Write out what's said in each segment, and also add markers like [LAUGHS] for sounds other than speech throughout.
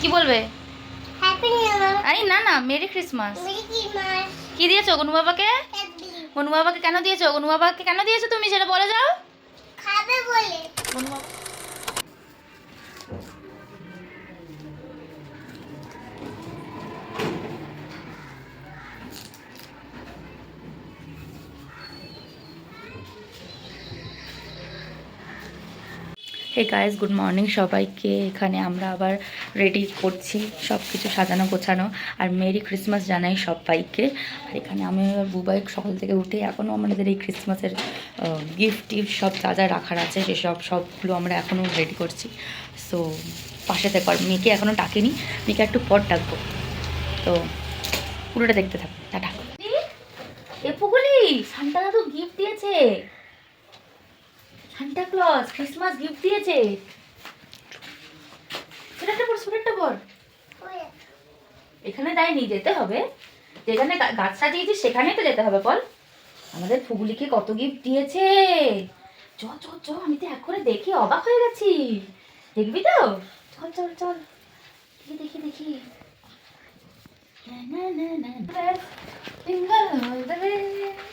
কি বলবে? Happy new ইয়ার আরে না না মেরি ক্রিসমাস কি দিয়েছ গনু বাবাকে? গনু বাবাকে কেন দিয়েছ? গনু বাবাকে কেন দিয়েছ তুমি সেটা বলে যাও। খাবে বলে। গনু বাবা হে গাইজ গুড মর্নিং সবাইকে। এখানে আমরা আবার রেডি করছি সব কিছু সাজানো, গোছানো। আর মেরি ক্রিসমাস জানাই সবাইকে। আর এখানে আমি বুবাই সকাল থেকে উঠে এখনও আমাদের এই ক্রিসমাসের গিফট টিফট সব যা যা রাখার আছে সেসব, সবগুলো আমরা এখনও রেডি করছি। সো পাশে থেকে আর মেয়েকে এখনও ডাকিনি। মেয়েকে একটু পর ডাকবো। তো, পুরোটা দেখতে থাকো। টাটা। এ পুকুলি সান্তা দাদু গিফট দিয়েছে। সান্টা ক্লজ ক্রিসমাস গিফট দিয়েছে। সোয়েটারটা পর সোয়েটারটা পর। এখানে দেয়নি যেতে হবে। যেখানে গাছ সাজিয়েছি, সেখানেই তো যেতে হবে, বল। আমাদের ফুগুলিকে কত গিফট দিয়েছে। চ চ চ, আমি তো এক করে দেখি, অবাক হয়ে গেছি। দেখবি তো? চল চল চল। দেখি দেখি দেখি।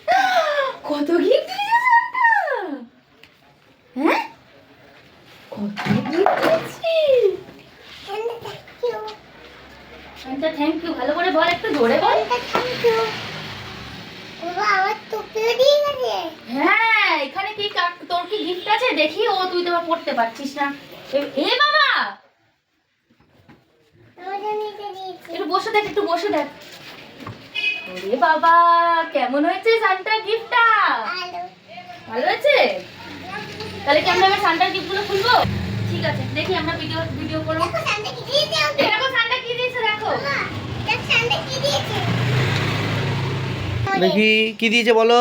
[GASPS] কত গিফট দিয়েছে সান্টা হ্যাঁ কত গিফট দিয়েছে thank you Santa thank you ভালো করে বল একটু জোরে বল। হ্যাঁ এখানে কি তোর কি গিফট আছে? দেখি ও তুই তো পড়তে পারছিস না। এ- বাবা! একটু বসে দেখ একটু বসে দেখ। ওরে বাবা কেমন হয়েছে সান্টার গিফটটা ভালো। হয়েছে? তাহলে কি আমরা এবার সান্টার গিফটগুলো খুলবো? ঠিক আছে দেখি আমরা ভিডিও ভিডিও করব। দেখো সান্টা কি দিয়েছে দেখো দেখ কি দিয়েছে বলো?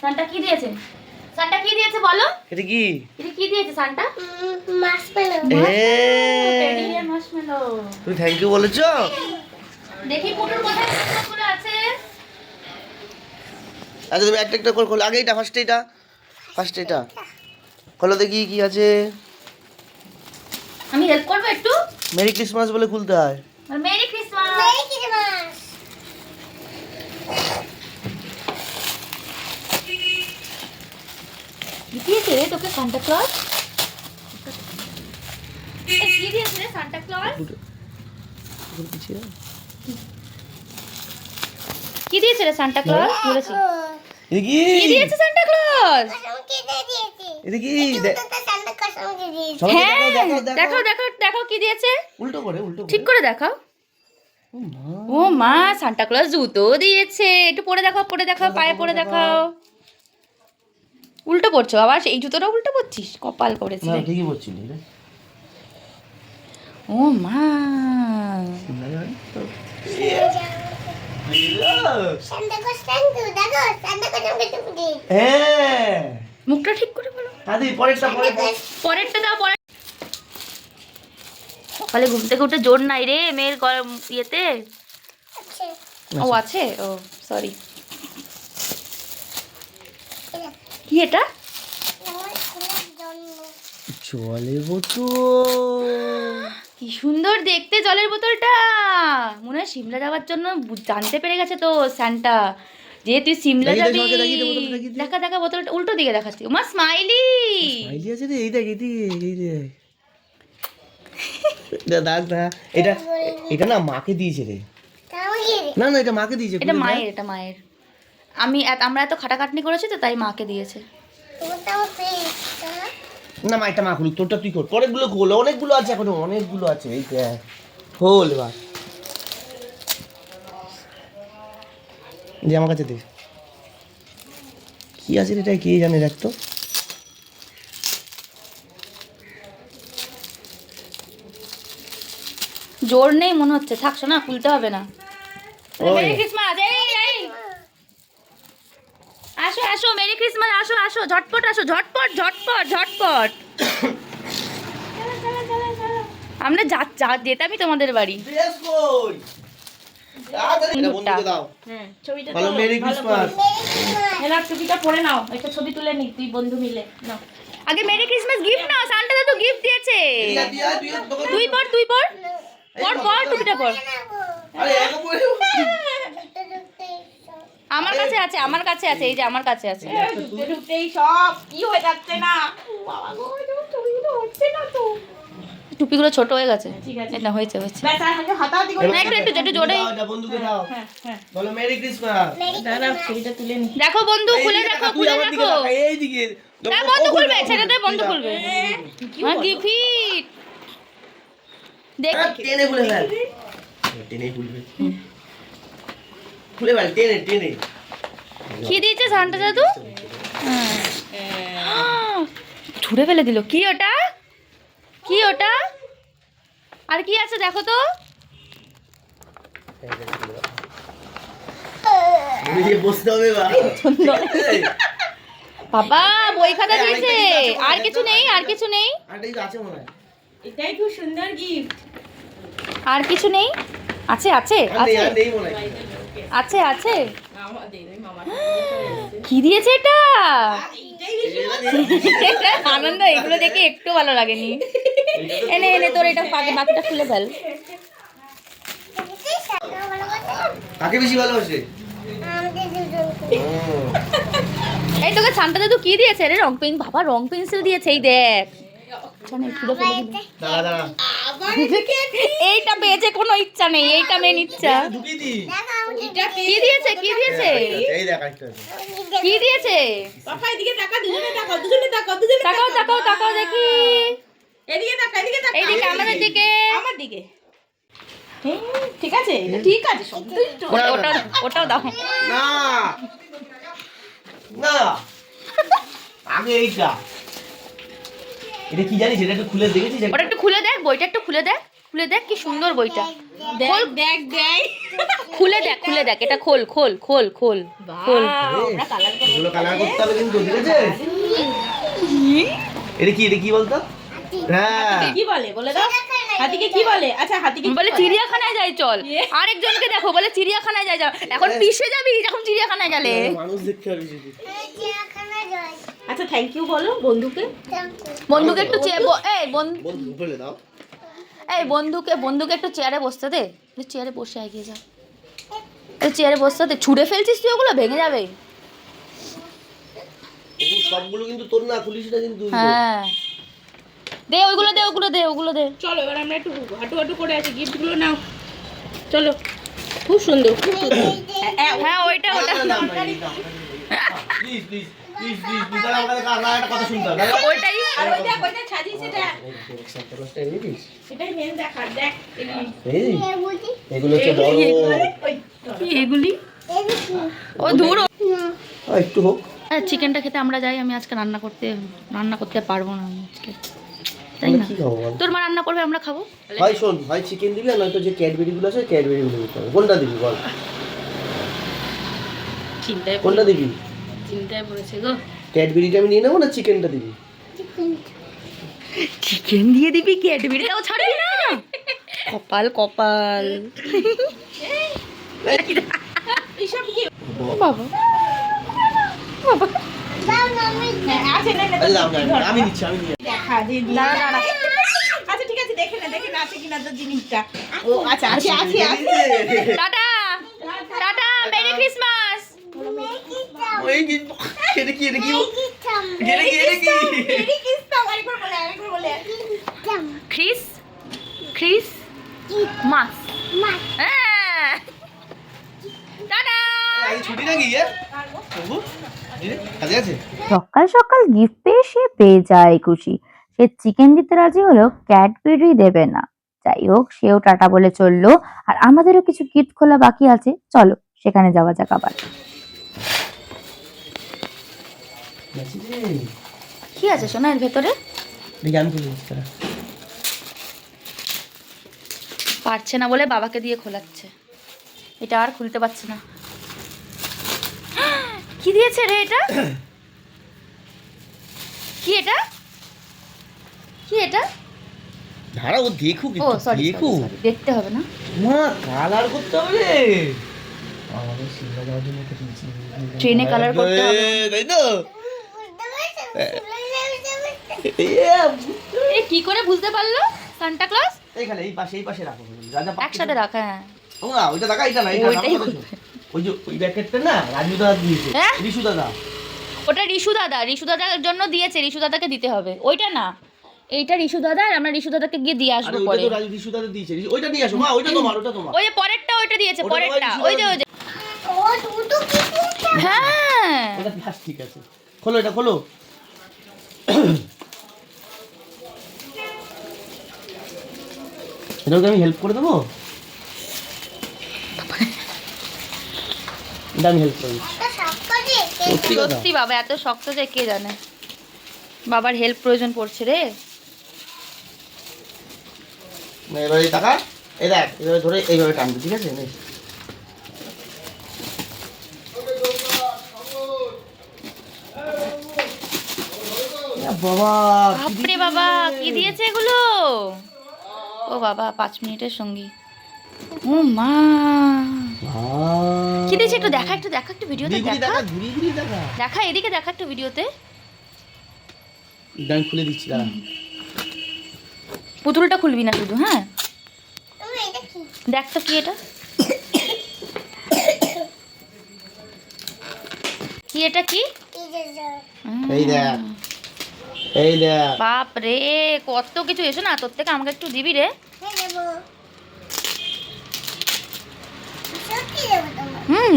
সান্টা কি দিয়েছে? সান্টা কি দিয়েছে বলো? এটা কি? এটা কি দিয়েছে সান্টা? মার্শমেলো তুমি থ্যাংক ইউ বলেছ? দেখি পুটুর কোথায় আছে। আচ্ছা তুমি একটা একটা করে খোলো। আগে এটা ফার্স্ট এটা ফার্স্ট এটা। খোলো দেখি কি আছে। আমি হেল্প করব একটু? মেরি ক্রিসমাস বলে খুলতে হয়। মেরি ক্রিসমাস মেরি ক্রিসমাস দিয়েছে রে তোকে সান্টা ক্লজ কি দিয়েছে রে সান্টা ক্লজ কি দিয়েছে রে সান্টা ক্লজ বলেছি। কি কি দিয়েছে সান্টা এটা কি হ্যাঁ দেখো দেখাও। দেখো দেখো কি দিয়েছে উল্টো করে উল্টো ঠিক করে করে দেখাও ও মা। সান্টা ক্লজ জুতো দিয়েছে একটু পরে দেখাও পরে দেখাও পায়ে পরে দেখাও উল্টো পড়ছো আবার এই জুতোটা উল্টো পড়ছিস কপাল করেছিস না ঠিকই ও মা হ্যাঁ মুখটা ঠিক করে বলো। দাদি পরেরটা পরে পরেরটা দাও পরে সকালে ঘুম থেকে উঠে জোর নাই রে মেয়ের গরম ইয়েতে। ও আছে? ও সরি কি এটা? আমার ছেলের জন্য জলে বোতল। কি সুন্দর দেখতে জলের বোতলটা। মনে হয় সিমলা যাওয়ার জন্য জানতে পেরে গেছে তো স্যান্টা। যে তুই সিমলা যাবি। দেখা দেখা বোতলটা উল্টো দিকে দেখাচ্ছি। মা স্মাইলি স্মাইলি আছে রে এই দেখ এই এই দেখ এটা দেখ না এটা এটা না মাকে দিয়েছে রে। না না এটা মাকে দিয়েছে এটা মায়ের এটা মায়ের। আমি আমরা এত খাটাখাটনি করেছি তো তাই মাকে দিয়েছে। না মা এটা মা খুল তোরটা তুই কর অনেকগুলো খোল অনেকগুলো আছে এখনও অনেকগুলো আছে এই দেখ খোল এবার। যে আমার কাছে দে। কি আছে এটা? কে জানে? দেখ তো। জোর নেই মনে হচ্ছে। থাকছো না খুলতে হবে না। Merry Christmas! এই এই আসো আসো মেরি ক্রিসমাস! আসো আসো ঝটপট আসো ঝটপট ঝটপট ঝটপট! আমরা যা যা যেতামই তোমাদের বাড়ি। ছবিটা বলো মেরি ক্রিসমাস মেরি ক্রিসমাস এবার ছবিটা পরে নাও একটা ছবি তুলে নি তুই বন্ধু মিলে। নাও। আগে মেরি ক্রিসমাস গিফট নাও সান্টা দাদু গিফট দিয়েছে। তুই তুই পর তুই পর। পর পর টুপিটা পর। আমার কাছে আছে আমার কাছে আছে এই যে আমার কাছে আছে। ঢুকতেই সব। কি হয়ে যাচ্ছে না? বাবা গো হচ্ছে না তো। টুপিগুলো ছোট হয়ে গেছে। এটা হয়েছে হয়েছে। একটু একটু একটু জোরে। হ্যাঁ হ্যাঁ দেখো বন্ধু খুলে দেখো খুলে দেখো না বন্ধ খুলবে, ছেড়ে দে বন্ধ খুলবে। হ্যাঁ গিফট। দেখ। টেনে খুলে ফেল। টেনে খুলবে। খুলে ফেল টেনে টেনে। কি দিয়েছে সান্টা দাদু হ্যাঁ। ছুঁড়ে ফেলে দিল। কি ওটা? কি ওটা? আর কি আছে দেখো তো। বাবা বই খাতা দিয়েছে। আর কিছু নেই আর কিছু নেই। আছে এটাই খুব সুন্দর গিফট আর কিছু নেই? আছে আছে আছে। আছে আছে। [GASPS] কি দিয়েছে এটা? [LAUGHS] আনন্দ এগুলো দেখে একটু ভালো লাগেনি। [LAUGHS] এনে এনে তোর এটা বাকি- বাকিটা খুলে ফেল। কাকে বেশি ভালোবাসে? এই তোকে শান্তা দাদু কি দিয়েছে? রে রং পেন বাবা রং পেন্সিল দিয়েছে এই দেখ। দাঁড়া দাঁড়া। [LAUGHS] এইটা পেয়েছে কোনো ইচ্ছা নেই এইটা মেন ইচ্ছা। কি দিয়েছে কি দিয়েছে? কি দিয়েছে? তাকাও দুজনে তাকাও তাকাও দেখি। এদিকে আমাদের দিকে। আমার দিকে। ঠিক আছে ঠিক আছে সন্তুষ্ট ওটা- ওটাও ওটাও দাও। না না আগে এইটা। এটা কি জানিস? এটা একটু খুলে দেখেছিস? ওটা একটু খুলে দেখ বইটা একটু খুলে দেখ। খুলে দেখ কি সুন্দর বইটা। দেখ দেখ দেখ [LAUGHS] খুলে দেখ খুলে দেখ এটা খোল খোল খোল খোল খোল। কালার এগুলো কালার করতে হবে কিন্তু ঠিক আছে? এটা কি এটা কি বলতো? হ্যাঁ। কি বলে? বলে দাও। হাতিকে কি বলে? আচ্ছা হাতিকে বলে চিড়িয়াখানায় যাই চল। ইয়ে। আরেকজনকে দেখো বলে চিড়িয়াখানায় যাই যাও এখন পিষে যাবি যখন চিড়িয়াখানায় গেলে। মানুষ দেখতে পারবি আচ্ছা থ্যাংক ইউ বলো বন্ধুকে বন্ধুকে একটু চেয়ে এই বন্ধু বলে দাও এই বন্ধুকে বন্ধুকে একটু চেয়ারে বসতে দে চেয়ারে বসে এগিয়ে যা এই চেয়ারে বসতে দে ছুঁড়ে ফেলছিস তুই ওগুলো ভেঙে যাবে সবগুলো কিন্তু তোর না পুলিশ এটা কিন্তু হ্যাঁ দে ওইগুলো দে ওগুলো দে ওগুলো দে চলো এবার আমরা একটু হাঁটু হাঁটু করে আছি গিফটগুলো নাও চলো খুব সুন্দর খুব সুন্দর হ্যাঁ ওইটা ওটা প্লিজ প্লিজ একটা মেন হোক। চিকেনটা খেতে আমরা যাই আমি আজকে রান্না করতে রান্না করতে পারব না আমি আজকে। তাই না? তোর মা রান্না করবে আমরা খাব? হয় শোন হয় চিকেন দিবি আর নয়তো যে ক্যাডবেরি গুলো আছে ক্যাডবেরি গুলো কোনটা দিবি বল? কোনটা দিবি? চিন্তায় পড়েছে গো। ক্যাডবেরিটা আমি নিয়ে নেব না চিকেনটা দিবি? চিকেন দিয়ে দিবি ক্যাডবেরিটাও ছাড়বি না? কপাল কপাল। বাবা। আছে না আরে দাও, দাও, দাও, আমি নিচ্ছি আমি দেখা দিয়ে দিয়ে দাঁড়া, দাঁড়া। আচ্ছা ঠিক আছে দেখে না দেখে না আছে কিনা তো জিনিসটা। ও আচ্ছা আছে আছে আছে। টাটা। টাটা মেরি ক্রিসমাস। সকাল সকাল গিফট পেয়ে সে পেয়ে যায় খুশি। সে চিকেন দিতে রাজি হলো ক্যাডবেরি দেবে না। যাই হোক সেও টাটা বলে চলল। আর আমাদেরও কিছু গিফট খোলা বাকি আছে। চলো সেখানে যাওয়া যাক আবার। কি আছে সোনা এর ভেতরে। পারছে না বলে বাবাকে দিয়ে খোলাচ্ছে। এটা আর খুলতে পারছে না। [GASPS] কি দিয়েছে রে এটা? [COUGHS] কি এটা? কি এটা? দাঁড়া ও দেখুক ও সরি দেখুক। দেখতে হবে না। মা কালার করতে হবে। ট্রেনে কালার করতে হবে। তাই তো কি করে বুঝতে পারল? সান্টা ক্লজ এইখানে এই পাশে এই পাশে রাখো। রাজা একসাথে রাখা হ্যাঁ। ও না ওইটা দেখা এটা না এটা ওইটাই রাখো ওই যে ওই ব্যাকেটটা না রাজু দাদা দিয়েছে। হ্যাঁ? রিশু দাদা। ওটা রিশু দাদা। রিশু দাদার জন্য দিয়েছে রিশু দাদাকে দিতে হবে। ওইটা না। এইটা রিশু দাদা আর আমরা রিশু দাদাকে গিয়ে দিয়ে আসব ওইটা পরে। তো রাজু রিশু দাদা দিয়েছে। ওইটা নিয়ে আসো মা ওইটা তোমার ওটা তোমার। ওই যে পরেরটা ওইটা দিয়েছে পরেরটা। ওই যে ওই যে। ও দুটো কিছু হ্যাঁ। ওটা প্লাস্টিক আছে। খোলো এটা খোলো। [COUGHS] এটাকে আমি হেল্প করে দেবো? এটা আমি হেল্প করে সত্যি বাবা এত শক্ত যে কে জানে? বাবার হেল্প প্রয়োজন পড়ছে রে। এবারে টাকা এই দেখ ধরে এইভাবে টানবে ঠিক আছে? বাবা বাপরে বাবা কি দিয়েছে এগুলো? ও বাবা পাঁচ মিনিটের সঙ্গী। ও মা। কি দিয়েছে একটু দেখা একটু দেখা একটু ভিডিওতে দেখা। দেখা ঘুরিয়ে ঘুরিয়ে দেখা। দেখা এদিকে দেখা একটু ভিডিওতে। আমি খুলে দিচ্ছি দাঁড়া। পুতুলটা খুলবি না শুধু হ্যাঁ? তুমি কি? দেখ তো কি এটা। কি এটা কি। এই দেখ। এই দেখ। বাপ রে কত কিছু এসো না তোর থেকে আমাকে একটু দিবি রে। হ্যাঁ তোমার? হুম।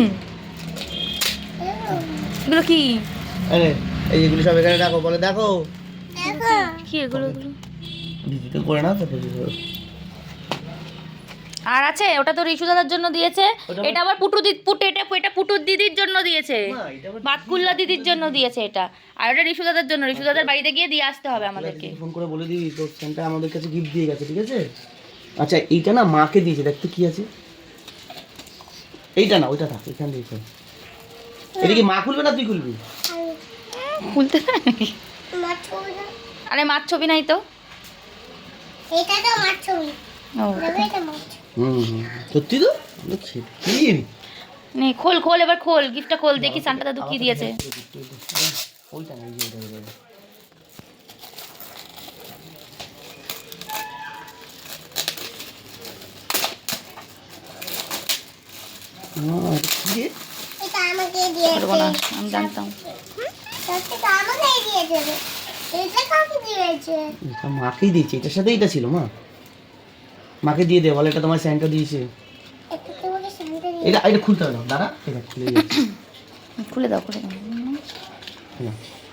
এগুলো কি? আরে এই যেগুলো সব এখানে রাখো বলে দেখো। দেখো। কি এগুলো এগুলো? দিদিতে করে না তো। আর আছে ওটা তো রিশু দাদার জন্য দিয়েছে। এটা আবার পুটু পুটু এটা এটা পুটুর দিদির জন্য দিয়েছে। এটা বাতকুল্লা দিদির জন্য দিয়েছে এটা। আর ওটা রিশু দাদার জন্য। রিশু দাদার বাড়িতে গিয়ে দিয়ে আসতে হবে আমাদেরকে। ফোন করে বলে দিবি তোর ফোনটা আমাদের কাছে গিফট দিয়ে গেছে ঠিক আছে? আচ্ছা এইটা না মাকে দিয়েছে দেখতে কি আছে। এইটা না ওইটা থাক এখান দিয়েছে এটা কি মা খুলবে না তুই খুলবি? খুলতে পারে? মাছ ছবি না। আরে মাছ ছবি নাই তো। এটা তো মাছ ছবি। ও। দেবো হুম। সত্যি তো? নে খোল খোল এবার খোল গিফটটা খোল দেখি সান্টা দাদু কি দিয়েছে। ওইটা না আমি জানতাম। মাকেই দিয়েছে এটার সাথে এটা ছিল মা। মাকে দিয়ে দে বলে এটা তোমার স্যান্টা দিয়েছে। এটা এটা খুলতে হবে দাঁড়া। এটা খুলে খুলে দাও দাও।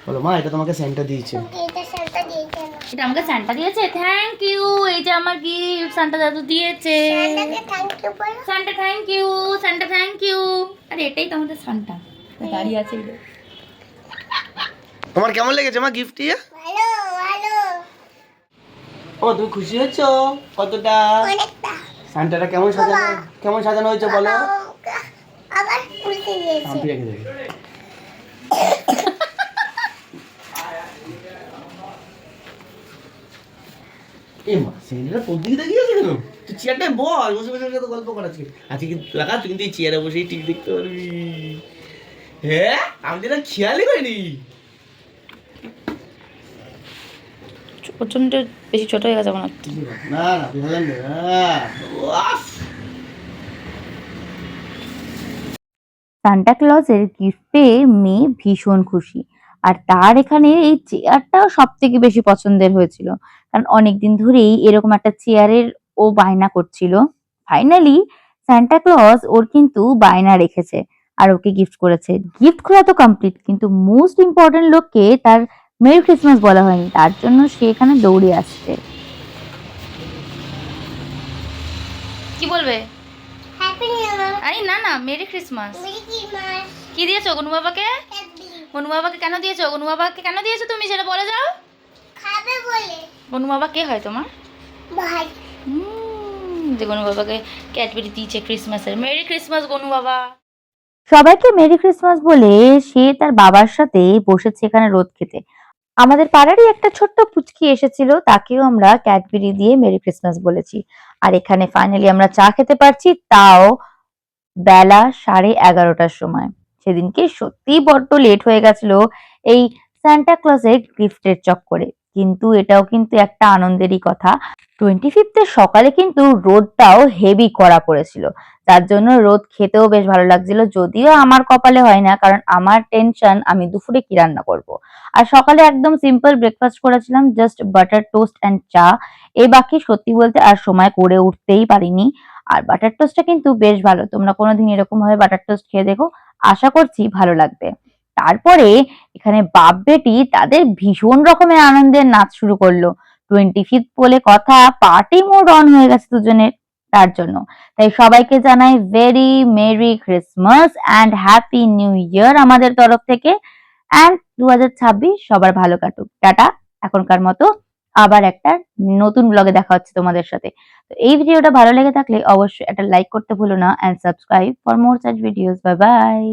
বলো মা এটা তোমাকে স্যান্টা দিয়েছে। এটা শান্তি দিয়েছে এটা আমাকে সান্টা দিয়েছে? থ্যাংক ইউ এই যে আমার গিফট সান্টা দাদু দিয়েছে। শান্তাকে থ্যাংক ইউ বলো। সান্টা থ্যাংক ইউ আরে এটাই তো আমাদের সান্টা দাঁড়িয়ে আছে এই তোমার কেমন লেগেছে মা গিফট দিয়ে ও তুমি খুশি হয়েছো? কতটা? সান্টাটা কেমন সাজানো কেমন সাজানো হয়েছে বলো? আবার- উল্টে কোন দিকে আছে কেন? তুই চেয়ারটায় বল বসে বসে তো গল্প করা আজকে আজকে কিন্তু দেখা তুই কিন্তু এই চেয়ারে বসেই টিভি দেখতে পারবি। হ্যাঁ? আমি যেটা খেয়ালই করিনি প্রচণ্ড বেশি ছোট হয়ে গেছে মনে ওয়াফ সান্টা ক্লজের গিফট পেয়ে মেয়ে ভীষণ খুশি। আর তার এখানে এই চেয়ারটাও সব থেকে বেশি পছন্দের হয়েছিল। কারণ অনেকদিন ধরেই এরকম একটা চেয়ারের ও বায়না করছিল। ফাইনালি সান্টা ক্লজ ওর কিন্তু বায়না রেখেছে। আর ওকে গিফট করেছে। গিফট খোলা তো কমপ্লিট কিন্তু মোস্ট ইম্পর্টেন্ট লোককে তার মেরি ক্রিসমাস বলা হয়নি তার জন্য সে এখানে দৌড়ে আসছে। কি বলবে? হ্যাপি নিউ ইয়ার আরে না না মেরি ক্রিসমাস মেরি ক্রিসমাস কি দিয়েছ গনু বাবাকে? হ্যাপি গনু বাবাকে কেন দিয়েছ? গনু বাবাকে কেন দিয়েছ তুমি সেটা বলে যাও। খাবে বলে। গনু বাবা কে হয় তোমার? ভাই। যে গনু বাবাকে ক্যাডবেরি দিয়েছে ক্রিসমাসের। মেরি ক্রিসমাস গনু বাবা। সবাইকে মেরি ক্রিসমাস বলে সে তার বাবার সাথে বসেছে এখানে রোদ খেতে। আমাদের পাড়ারই একটা ছোট্ট পুচকি এসেছিল, তাকেও আমরা ক্যাডবেরি দিয়ে মেরি ক্রিসমাস বলেছি। আর এখানে ফাইনালি আমরা চা খেতে পারছি, তাও বেলা সাড়ে এগারোটার সময়। সেদিনকে সত্যি বড্ড লেট হয়ে গেছিল এই সান্টা ক্লজের গিফটের চক্করে। কিন্তু এটাও কিন্তু একটা আনন্দেরই কথা। টোয়েন্টি ফিফথের সকালে কিন্তু রোদটাও হেভি করা পড়েছিল। তার জন্য রোদ খেতেও বেশ ভালো লাগছিল, যদিও আমার কপালে হয় না, কারণ আমার টেনশন আমি দুপুরে কি রান্না করব। আর সকালে একদম সিম্পল ব্রেকফাস্ট করেছিলাম জাস্ট বাটার টোস্ট অ্যান্ড চা। এই বাকি সত্যি বলতে আর সময় করে উঠতেই পারিনি। আর বাটার টোস্টটা কিন্তু বেশ ভালো, তোমরা কোনোদিন এরকম ভাবে বাটার টোস্ট খেয়ে দেখো। আশা করছি ভালো লাগবে। তারপরে এখানে বাপ বেটি তাদের ভীষণ রকমের আনন্দের নাচ শুরু করল। টোয়েন্টি ফিফথ বলে কথা পার্টি মোড অন হয়ে গেছে দুজনের, তার জন্য। তাই সবাইকে জানাই very merry Christmas and happy new year আমাদের তরফ থেকে। অ্যান্ড দু হাজার ছাব্বিশ সবার ভালো কাটুক। টাটা, এখনকার মতো আবার একটা নতুন ব্লগে দেখা হচ্ছে তোমাদের সাথে। তো এই ভিডিওটা ভালো লেগে থাকলে অবশ্যই একটা লাইক করতে ভুলো না and subscribe for more such videos bye bye